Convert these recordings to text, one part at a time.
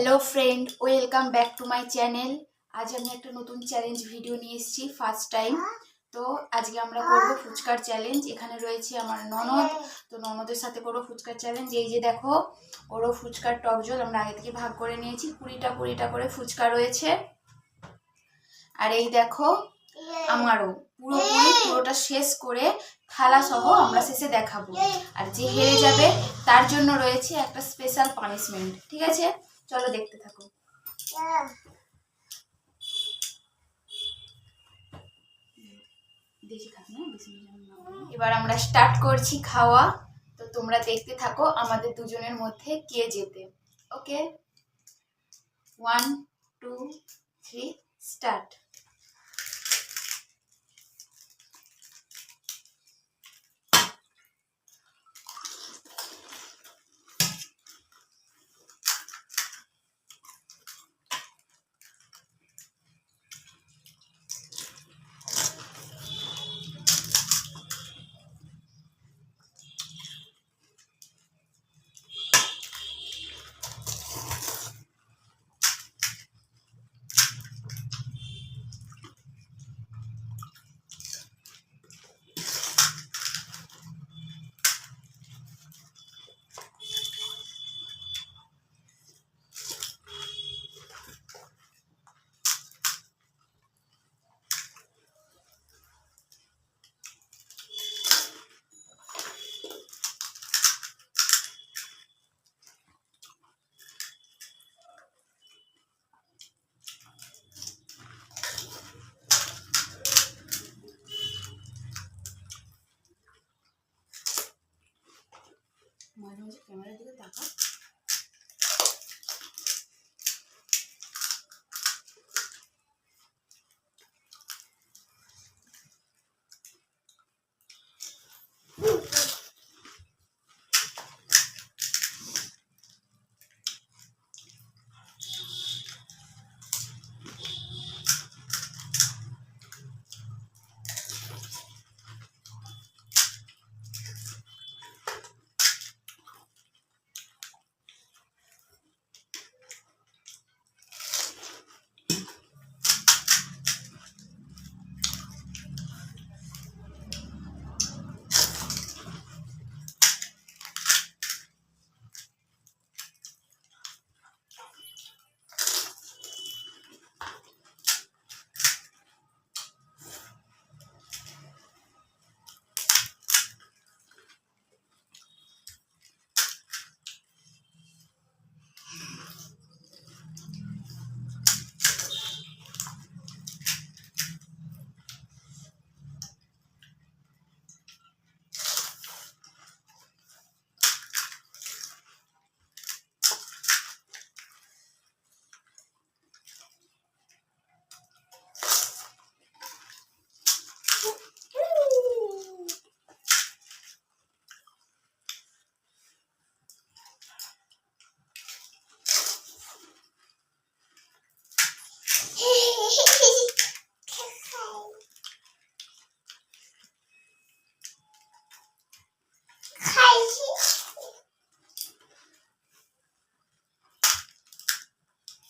Hello friend welcome back to my channel আজ আমি একটা নতুন চ্যালেঞ্জ ভিডিও নিয়ে এসেছি ফার্স্ট টাইম তো আজকে আমরা করব ফুচকার চ্যালেঞ্জ এখানে রয়েছে আমার ননদ। তো ননদের সাথে করব ফুচকার চ্যালেঞ্জ এই যে দেখো, ওরও ফুচকার টক জল আমরা আগে থেকে ভাগ করে নিয়েছি। কুড়িটা কুড়িটা করে ফুচকা রয়েছে। আর এই দেখো, আমারও পুরোপুরি পুরোটা শেষ করে থালা সহ আমরা শেষে দেখাবো। আর যে হেরে যাবে, তার জন্য রয়েছে একটা স্পেশাল পানিশমেন্ট ঠিক আছে? চলো দেখতে থাকো। হয়। এবার আমরা স্টার্ট করছি খাওয়া। তো তোমরা দেখতে থাকো আমাদের দুজনের মধ্যে কে যেতে okay one two three start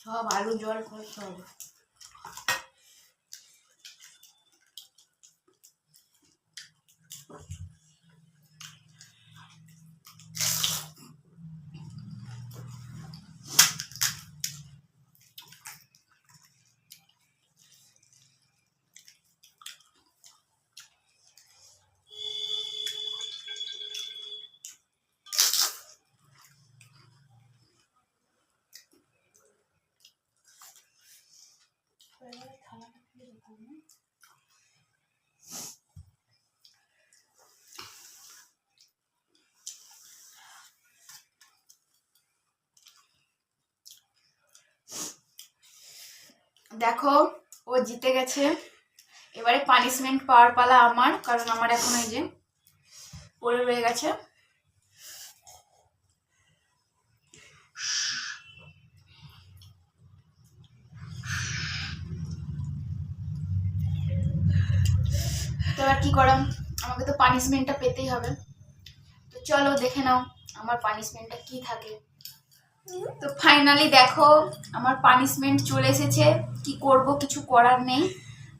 সব আলু জল ফল সব। দেখো, ও জিতে গেছে। এবারে পানিশমেন্ট পাওয়ার পালা আমার, কারণ আমার এখন এই যে পড়ে রয়ে গেছে। তো এবার কি করাম? আমাকে তো পানিশমেন্টটা পেতেই হবে। তো চলো দেখে নাও আমার পানিশমেন্টটা কি থাকে। তো ফাইনালি দেখো আমার পানিশমেন্ট চলে এসেছে। কি করব? কিছু করার নেই।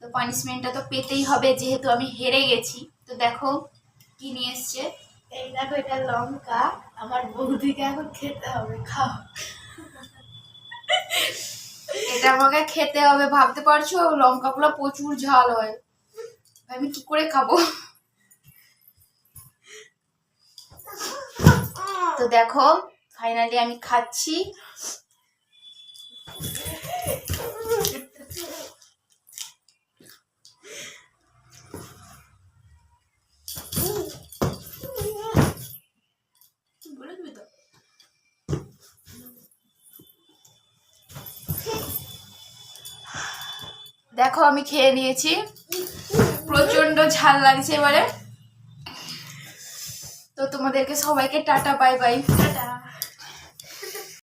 তো পানিশমেন্টটা তো পেতেই হবে যেহেতু আমি হেরে গেছি। তো দেখো কি নিয়ে এসছে। এই দেখো এটা লঙ্কা। আমার বৌদিকে এখন খেতে হবে খাও। এটা আমাকে খেতে হবে ভাবতে পারছ? লঙ্কাগুলো প্রচুর ঝাল হয়। আমি কি করে খাব? তো দেখো ফাইনালি আমি খাচ্ছি। দেখো আমি খেয়ে নিয়েছি। প্রচণ্ড ঝাল লাগছে এবারে। তো তোমাদেরকে সবাইকে টাটা বাই বাই টাটা।